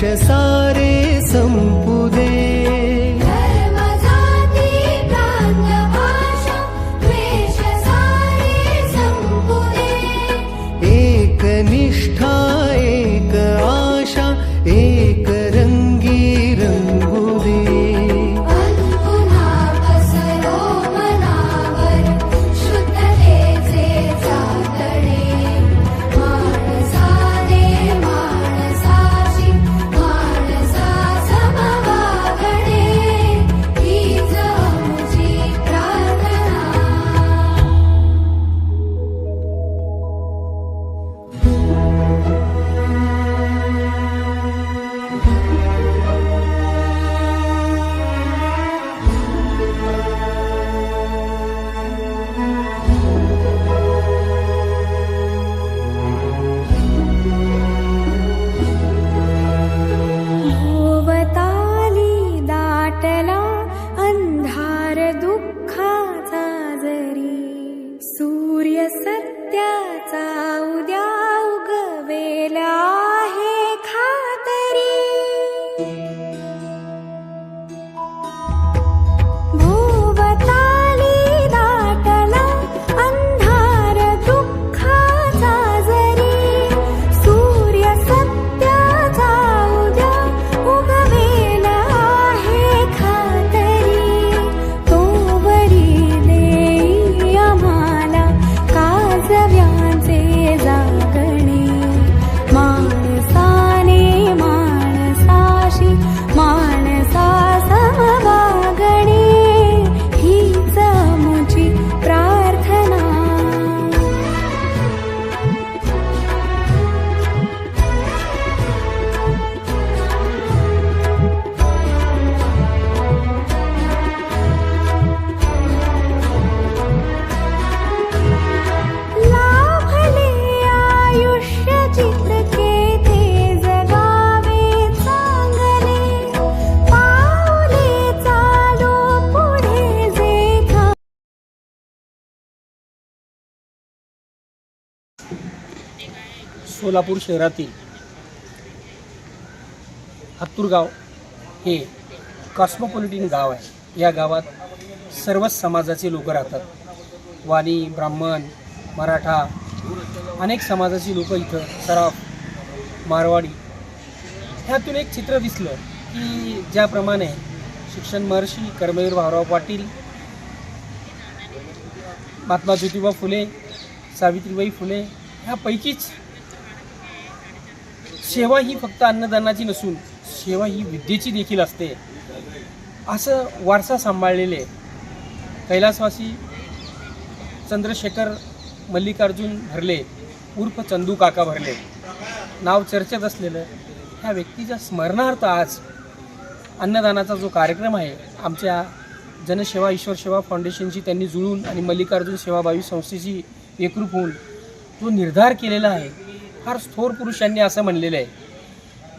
వర్షసారే సంపూ सत्याचा उद्या सोलापूर शहरातील हत्तूरगाव हे कॉस्मोपॉलिटिन गाव आहे. या गावात सर्वच समाजाचे लोक राहतात. वाणी ब्राह्मण मराठा अनेक समाजाची लोक इथं सराफ मारवाडी. ह्यातून एक चित्र दिसलं की ज्याप्रमाणे शिक्षण महर्षी कर्मवीर भाऊराव पाटील महात्मा ज्योतिबा फुले सावित्रीबाई फुले ह्यापैकीच सेवा ही फक्त अन्नदानाची नसून सेवा ही विद्येची देखील असते. असं वारसा सांभाळलेले कैलासवासी चंद्रशेखर मल्लिकार्जुन भरले उर्फ चंदू काका भरले. नाव चर्चेत असलेलं ह्या व्यक्तीच्या स्मरणार्थ आज अन्नदानाचा जो कार्यक्रम आहे आमच्या जनसेवा ईश्वर सेवा फाउंडेशनशी त्यांनी जुळून आणि मल्लिकार्जुन सेवाभावी संस्थेशी एकरूप होऊन जो निर्धार केलेला आहे फार थोर पुरुषांनी असं म्हणलेलं आहे.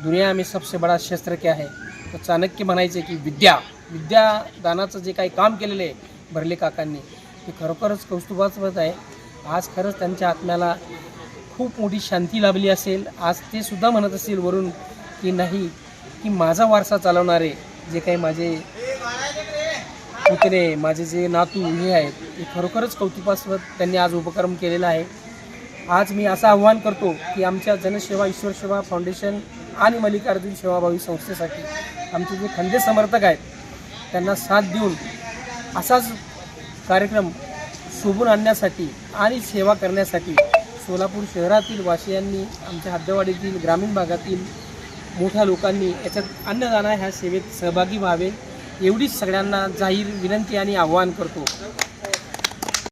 दुनिया आम्ही सबसे बडा शस्त्र आहे. तर चाणक्य म्हणायचे की विद्या विद्यादानाचं जे काही काम केलेलं आहे भरले काकांनी ते खरोखरच कौस्तुभास्पद आहे. आज खरंच त्यांच्या आत्म्याला खूप मोठी शांती लाभली असेल. आज ते सुद्धा म्हणत असेल वरून की नाही की माझा वारसा चालवणारे जे काही माझे पुतणे माझे जे नातू हे आहेत ते खरोखरच कौतुकास्पद त्यांनी आज उपक्रम केलेला आहे. आज मी असं आव्हान करतो की आमच्या जनसेवा ईश्वर सेवा फाउंडेशन आणि मल्लिकार्जुन सेवाभावी संस्थेसाठी आमचे जे खंदे समर्थक आहेत त्यांना साथ देऊन असाच कार्यक्रम शोभून आणण्यासाठी आणि सेवा करण्यासाठी सोलापूर शहरातील वासियांनी आमच्या हद्दवाडीतील ग्रामीण भागातील मोठ्या लोकांनी याच्यात अन्नदाना ह्या सेवेत सहभागी व्हावे एवढीच सगळ्यांना जाहीर विनंती आणि आव्हान करतो.